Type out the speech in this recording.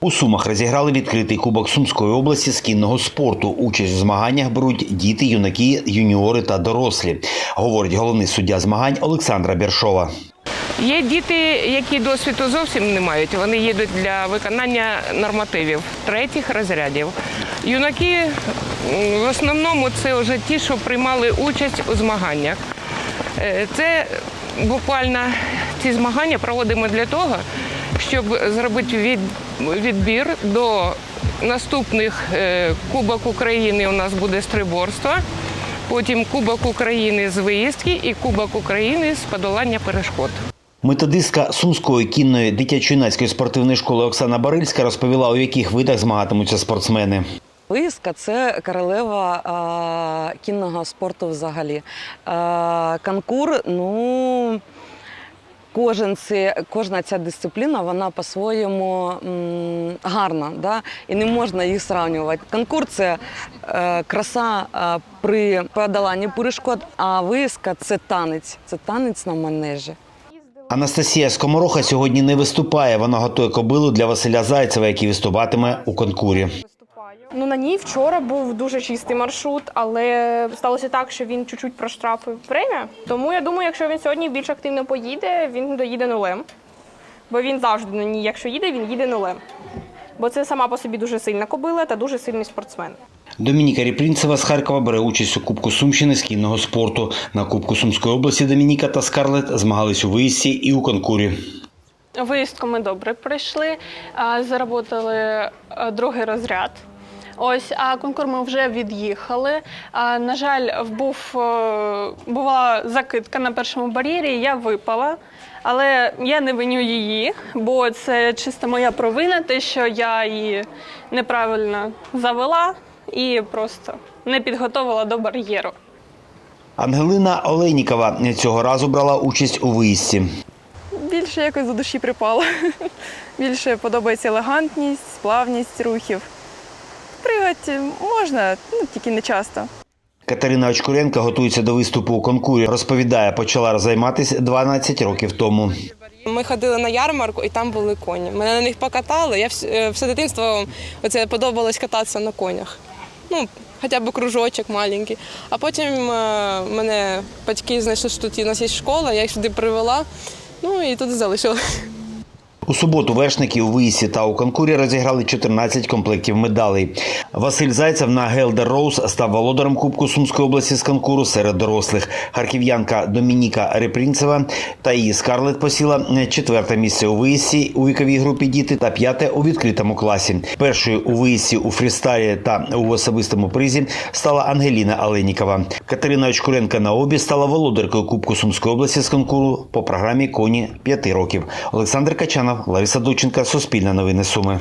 У Сумах розіграли відкритий кубок Сумської області з кінного спорту. Участь в змаганнях беруть діти, юнаки, юніори та дорослі, говорить головний суддя змагань Олександра Бершова. Є діти, які досвіду зовсім не мають. Вони їдуть для виконання нормативів третіх розрядів. Юнаки в основному це вже ті, що приймали участь у змаганнях. Е, Це буквально ці змагання проводимо для того, щоб зробити від, відбір до наступних е, Кубок України. У нас буде стриборство. Потім Кубок України з виїздки і Кубок України з подолання перешкод. Методистка Сумської кінної дитячо-юнацької спортивної школи Оксана Барильська розповіла, у яких видах змагатимуться спортсмени. Виїзка це королева а, кінного спорту взагалі. А, конкур, ну. Кожен це, кожна ця дисципліна, вона по-своєму гарна, да? і не можна їх сравнювати. Конкур це е, краса е, при подоланні перешкод, а виїзка це танець, це танець на манежі. Анастасія Скомороха сьогодні не виступає. Вона готує кобилу для Василя Зайцева, який виступатиме у конкурі. Ну на ній вчора був дуже чистий маршрут, але сталося так, що він чуть-чуть проштрафив премію. Тому я думаю, якщо він сьогодні більш активно поїде, він доїде нулем. Бо він завжди на ній, якщо їде, він їде нулем. Бо це сама по собі дуже сильна кобила та дуже сильний спортсмен. Домініка Ріпрінцева з Харкова бере участь у Кубку Сумщини з кінного спорту. На Кубку Сумської області Домініка та Скарлет змагались у виїзді і у конкурі. Виїздку ми добре пройшли, а, заработали другий розряд. Ось, а конкур ми вже від'їхали. А, на жаль, був, е, була закидка на першому бар'єрі, я випала. Але я не виню її, бо це чисто моя провина, те, що я її неправильно завела і просто не підготувала до бар'єру. Ангелина Олейнікова цього разу брала участь у виїзді. більше якось до душі припало. Більше подобається елегантність, сплавність рухів. Пригати можна, ну тільки не часто. Катерина Очкуренко готується до виступу у конкурі. Розповідає, почала займатися 12 років тому. Ми ходили на ярмарку і там були коні. Мене на них покатали. Я е, все дитинство оце подобалось кататися на конях. Ну, хоча б кружочок маленький. А потім е, мене батьки знайшли, що тут у нас є школа, я їх сюди привела, ну і тут залишила. У суботу вершники у виїзді та у конкурі розіграли 14 комплектів медалей. Василь Зайцев на Гелдер Роуз став володарем Кубку Сумської області з конкуру серед дорослих. Харків'янка Домініка Репрінцева та її Скарлет посіла четверте місце у виїзді у віковій групі діти та п'яте у відкритому класі. Першою у виїзді у фрістайлі та у особистому призі стала Ангеліна Аленікова. Катерина Очкуренка на обі стала володаркою Кубку Сумської області з конкуру по програмі Коні 5 років. Олександр Качанов, Лариса Дученка, Суспільне новини Суми.